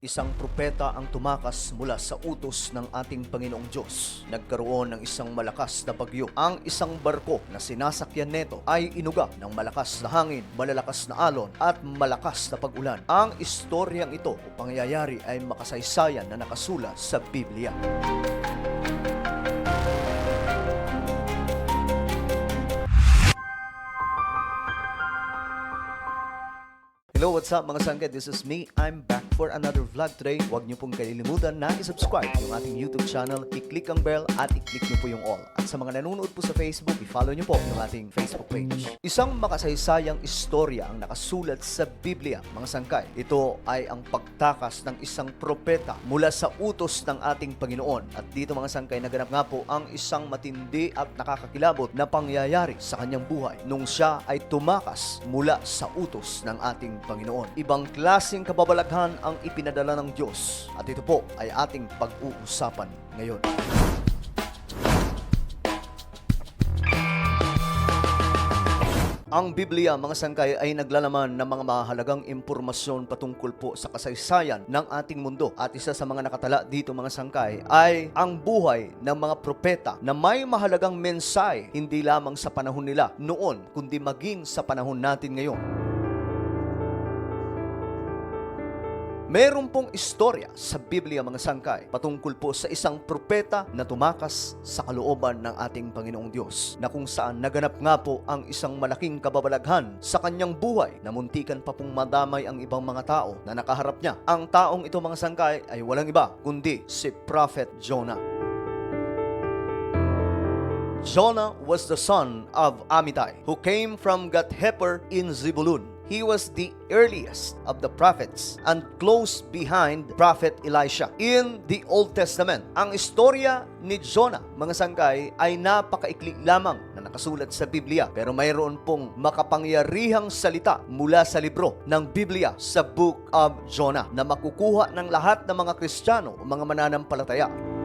Isang propeta ang tumakas mula sa utos ng ating Panginoong Diyos. Nagkaroon ng isang malakas na bagyo. Ang isang barko na sinasakyan neto ay inuga ng malakas na hangin, malalakas na alon at malakas na pag-ulan. Ang istoryang ito o pangyayari ay makasaysayan na nakasulat sa Biblia. Hello, what's up mga sangked? This is me. I'm back for another vlog today. Huwag niyo pong kalilimutan na i-subscribe yung ating YouTube channel, i-click ang bell at i-click niyo po yung all. At sa mga nanonood po sa Facebook, i-follow niyo po yung ating Facebook page. Isang makasaysayang istorya ang nakasulat sa Biblia, mga sangkay. Ito ay ang pagtakas ng isang propeta mula sa utos ng ating Panginoon. At dito mga sangkay, naganap nga po ang isang matindi at nakakakilabot na pangyayari sa kanyang buhay nung siya ay tumakas mula sa utos ng ating Panginoon. Ibang klaseng kababalaghan ang ipinadala ng Diyos. At ito po ay ating pag-uusapan ngayon. Ang Biblia, mga sangkay, ay naglalaman ng mga mahalagang impormasyon patungkol po sa kasaysayan ng ating mundo. At isa sa mga nakatala dito, mga sangkay, ay ang buhay ng mga propeta na may mahalagang mensahe hindi lamang sa panahon nila noon, kundi maging sa panahon natin ngayon. Meron pong istorya sa Biblia mga sangkay patungkol po sa isang propeta na tumakas sa kalooban ng ating Panginoong Diyos na kung saan naganap nga po ang isang malaking kababalaghan sa kanyang buhay na muntikan pa pong madamay ang ibang mga tao na nakaharap niya. Ang taong ito mga sangkay ay walang iba kundi si Prophet Jonah. Jonah was the son of Amittai, who came from Gath-hepher in Zebulun. He was the earliest of the prophets and close behind Prophet Elisha. In the Old Testament, ang istorya ni Jonah, mga sangkay, ay napakaikli lamang na nakasulat sa Biblia. Pero mayroon pong makapangyarihang salita mula sa libro ng Biblia sa Book of Jonah na makukuha ng lahat ng mga Kristiyano o mga mananampalataya.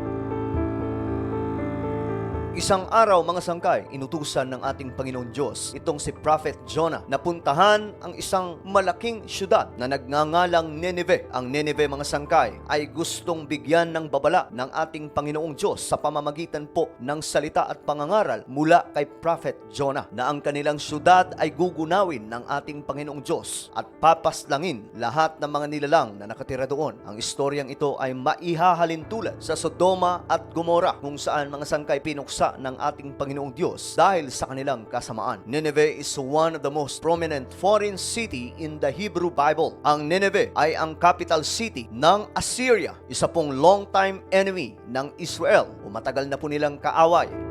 Isang araw, mga sangkay, inutusan ng ating Panginoon Diyos itong si Prophet Jonah na puntahan ang isang malaking syudad na nagngangalang Nineveh. Ang Nineveh, mga sangkay, ay gustong bigyan ng babala ng ating Panginoong Diyos sa pamamagitan po ng salita at pangangaral mula kay Prophet Jonah na ang kanilang syudad ay gugunawin ng ating Panginoong Diyos at papaslangin lahat ng mga nilalang na nakatira doon. Ang istoryang ito ay maihahalin tulad sa Sodoma at Gomora kung saan mga sangkay pinuksa ng ating Panginoong Diyos dahil sa kanilang kasamaan. Nineveh is one of the most prominent foreign city in the Hebrew Bible. Ang Nineveh ay ang capital city ng Assyria, isa pong long-time enemy ng Israel o matagal na po nilang kaaway.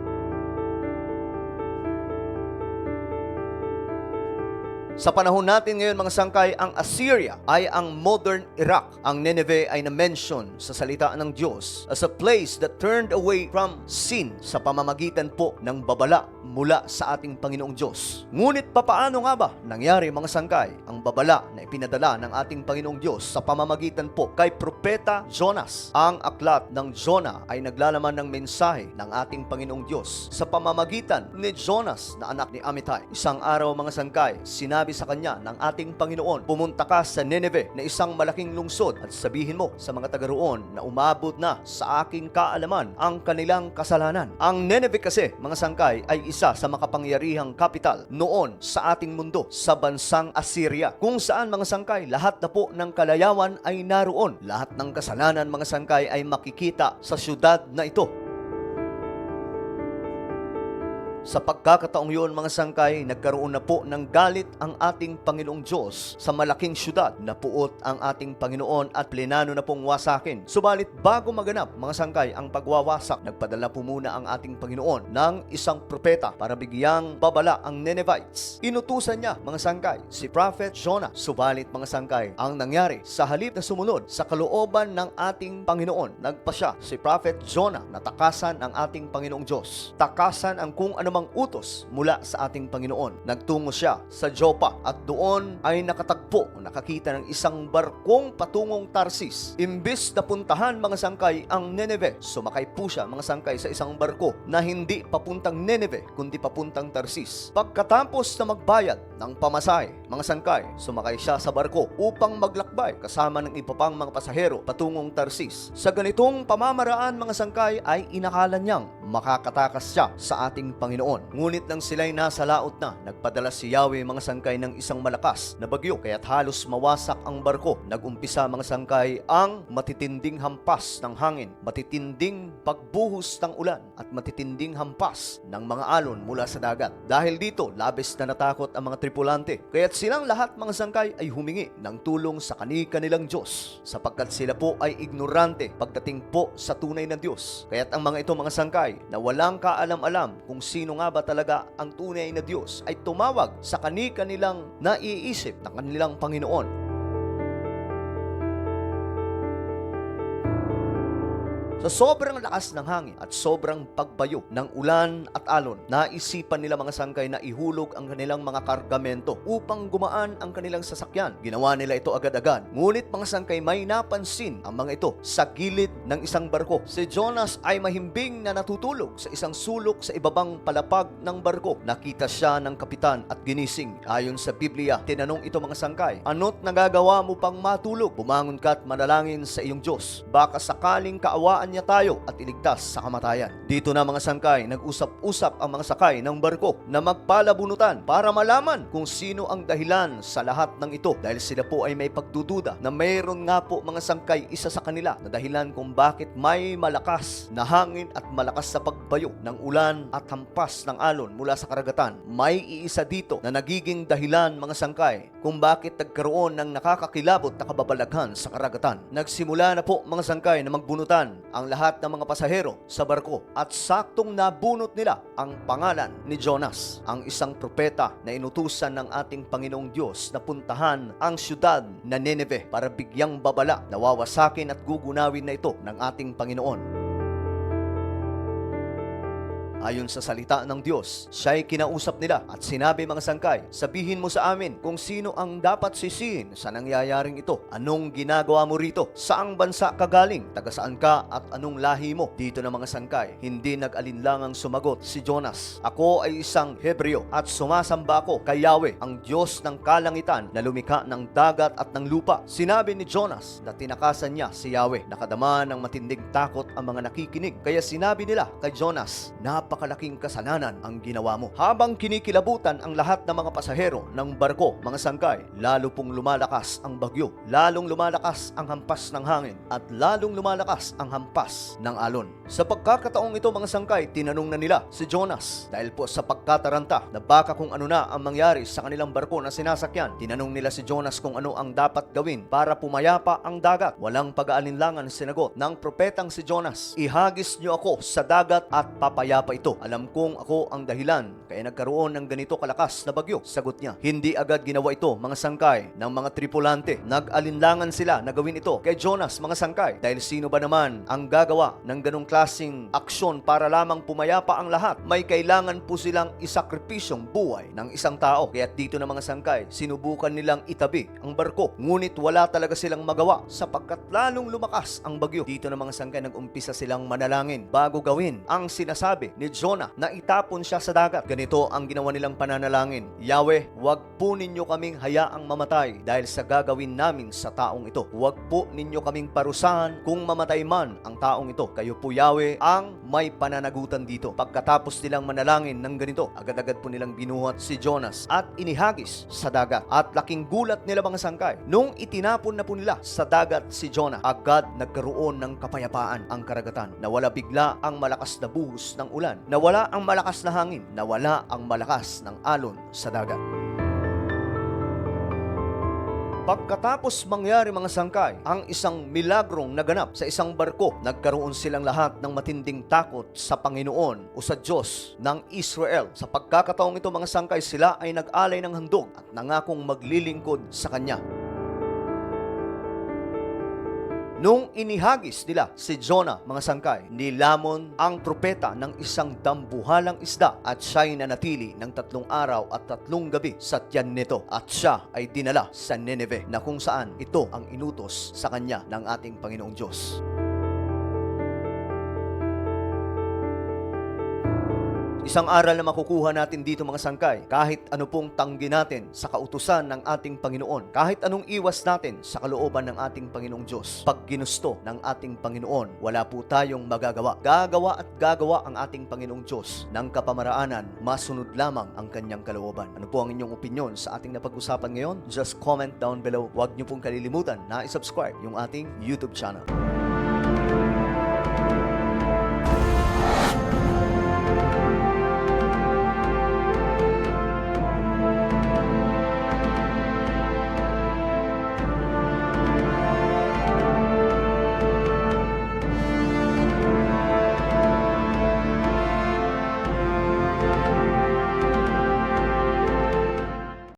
Sa panahon natin ngayon mga sangkay, ang Assyria ay ang modern Iraq. Ang Nineveh ay na-mention sa salita ng Diyos as a place that turned away from sin sa pamamagitan po ng babala mula sa ating Panginoong Diyos. Ngunit papaano nga ba nangyari mga sangkay ang babala na ipinadala ng ating Panginoong Diyos sa pamamagitan po kay Propeta Jonas? Ang aklat ng Jonah ay naglalaman ng mensahe ng ating Panginoong Diyos sa pamamagitan ni Jonas na anak ni Amittai. Isang araw mga sangkay, sinabi sa kanya ng ating Panginoon, pumunta ka sa Nineveh na isang malaking lungsod at sabihin mo sa mga taga roon na umabot na sa aking kaalaman ang kanilang kasalanan. Ang Nineveh kasi, mga sangkay, ay isa sa makapangyarihang kapital noon sa ating mundo, sa bansang Assyria, kung saan mga sangkay, lahat na po ng kalayawan ay naroon. Lahat ng kasalanan, mga sangkay, ay makikita sa syudad na ito. Sa pagkakataong yun, mga sangkay, nagkaroon na po ng galit ang ating Panginoong Diyos sa malaking syudad na puot ang ating Panginoon at plinano na pong wasakin. Subalit bago maganap, mga sangkay, ang pagwawasak, nagpadala po muna ang ating Panginoon ng isang propeta para bigyang babala ang Ninevites. Inutusan niya, mga sangkay, si Prophet Jonah. Subalit, mga sangkay, ang nangyari, sa halip na sumunod sa kalooban ng ating Panginoon, nagpa siya si Prophet Jonah na takasan ang ating Panginoong Diyos. Takasan ang kung ano mang utos mula sa ating Panginoon. Nagtungo siya sa Jopa at doon ay nakatagpo nakakita ng isang barkong patungong Tarsis. Imbis na puntahan mga sangkay ang Nineveh, sumakay po siya mga sangkay sa isang barko na hindi papuntang Nineveh kundi papuntang Tarsis. Pagkatapos na magbayad ng pamasahe, mga sangkay, sumakay siya sa barko upang maglakbay kasama ng iba pang mga pasahero patungong Tarsis. Sa ganitong pamamaraan mga sangkay ay inakala niyang makakatakas siya sa ating Panginoon. Ngunit nang sila'y nasa laot na, nagpadala si Yahweh mga sangkay ng isang malakas na bagyo kaya't halos mawasak ang barko. Nagumpisa mga sangkay ang matitinding hampas ng hangin, matitinding pagbuhos ng ulan at matitinding hampas ng mga alon mula sa dagat. Dahil dito, labis na natakot ang mga tripulante. Kaya't silang lahat mga sangkay ay humingi ng tulong sa kani-kanilang Diyos sapagkat sila po ay ignorante pagdating po sa tunay na Diyos. Kaya't ang mga ito mga sangkay na walang kaalam-alam kung sino nga ba talaga ang tunay na Diyos ay tumawag sa kani-kanilang naiisip ng kanilang Panginoon. Sa sobrang lakas ng hangin at sobrang pagbayo ng ulan at alon, naisipan nila mga sangkay na ihulog ang kanilang mga kargamento upang gumaan ang kanilang sasakyan. Ginawa nila ito agad-agad. Ngunit mga sangkay may napansin ang mga ito sa gilid ng isang barko. Si Jonas ay mahimbing na natutulog sa isang sulok sa ibabang palapag ng barko. Nakita siya ng kapitan at ginising. Ayon sa Biblia, tinanong ito mga sangkay, Ano't nagagawa mo pang matulog? Bumangon ka at manalangin sa iyong Diyos. Baka sakaling kaawaan niya tayo at iligtas sa kamatayan. Dito na mga sangkay, nag-usap-usap ang mga sakay ng barko na magpalabunutan para malaman kung sino ang dahilan sa lahat ng ito dahil sila po ay may pagdududa na mayroon nga po mga sangkay isa sa kanila na dahilan kung bakit may malakas na hangin at malakas sa pagbayo ng ulan at hampas ng alon mula sa karagatan. May iisa dito na nagiging dahilan mga sangkay kung bakit nagkaroon ng nakakakilabot na kababalaghan sa karagatan. Nagsimula na po mga sangkay na magbunutan ang lahat ng mga pasahero sa barko at saktong nabunot nila ang pangalan ni Jonas, ang isang propeta na inutusan ng ating Panginoong Diyos na puntahan ang syudad na Nineveh para bigyang babala na wawasakin at gugunawin na ito ng ating Panginoon. Ayon sa salita ng Diyos, siya'y kinausap nila at sinabi mga sangkay, sabihin mo sa amin kung sino ang dapat sisihin sa nangyayaring ito. Anong ginagawa mo rito? Saang bansa ka galing? Taga saan ka at anong lahi mo? Dito na mga sangkay, hindi nag-alinlangang sumagot si Jonas. Ako ay isang Hebreo at sumasamba ako kay Yahweh, ang Diyos ng kalangitan na lumikha ng dagat at ng lupa. Sinabi ni Jonas na tinakasan niya si Yahweh. Nakadama ng matinding takot ang mga nakikinig. Kaya sinabi nila kay Jonas, napakalaking kasalanan ang ginawa mo. Habang kinikilabutan ang lahat ng mga pasahero ng barko, mga sangkay, lalo pong lumalakas ang bagyo, lalong lumalakas ang hampas ng hangin, at lalong lumalakas ang hampas ng alon. Sa pagkakataong ito mga sangkay, tinanong na nila si Jonas dahil po sa pagkataranta na baka kung ano na ang mangyari sa kanilang barko na sinasakyan. Tinanong nila si Jonas kung ano ang dapat gawin para pumayapa ang dagat. Walang pag-aalinlangan sinagot ng propetang si Jonas. Ihagis niyo ako sa dagat at papayapa ito. Alam kong ako ang dahilan kaya nagkaroon ng ganito kalakas na bagyo. Sagot niya. Hindi agad ginawa ito mga sangkay ng mga tripulante. Nag-alinlangan sila na gawin ito kay Jonas mga sangkay. Dahil sino ba naman ang gagawa ng ganong klasing aksyon para lamang pumayapa ang lahat? May kailangan po silang isakripisyong buhay ng isang tao. Kaya dito na mga sangkay, sinubukan nilang itabi ang barko. Ngunit wala talaga silang magawa sapagkat lalong lumakas ang bagyo. Dito na mga sangkay nag-umpisa silang manalangin bago gawin ang sinasabi ni Jonah na itapon siya sa dagat. Ganito ang ginawa nilang pananalangin. Yahweh, wag po ninyo kaming hayaang mamatay dahil sa gagawin namin sa taong ito. Wag po ninyo kaming parusahan kung mamatay man ang taong ito. Kayo po Yahweh ang may pananagutan dito. Pagkatapos nilang manalangin ng ganito, agad-agad po nilang binuhat si Jonas at inihagis sa dagat. At laking gulat nila mga sangkay. Nung itinapon na po nila sa dagat si Jonah, agad nagkaroon ng kapayapaan ang karagatan. Nawala bigla ang malakas na buhos ng ulan. Nawala ang malakas na hangin. Nawala ang malakas ng alon sa dagat. Pagkatapos mangyari mga sangkay, ang isang milagrong naganap sa isang barko, nagkaroon silang lahat ng matinding takot sa Panginoon o sa Diyos ng Israel. Sa pagkakataong ito mga sangkay, sila ay nag-alay ng handog at nangakong maglilingkod sa Kanya. Nung inihagis nila si Jonah, mga sangkay, nilamon ang propeta ng isang dambuhalang isda at siya'y nanatili ng tatlong araw at tatlong gabi sa tiyan nito at siya ay dinala sa Nineveh na kung saan ito ang inutos sa kanya ng ating Panginoong Diyos. Isang aral na makukuha natin dito mga sangkay, kahit ano pong tanggi natin sa kautusan ng ating Panginoon, kahit anong iwas natin sa kalooban ng ating Panginoong Diyos, pag ginusto ng ating Panginoon, wala po tayong magagawa. Gagawa at gagawa ang ating Panginoong Diyos ng kapamaraanan, masunod lamang ang kanyang kalooban. Ano po ang inyong opinion sa ating napag-usapan ngayon? Just comment down below. Huwag niyo pong kalilimutan na isubscribe yung ating YouTube channel.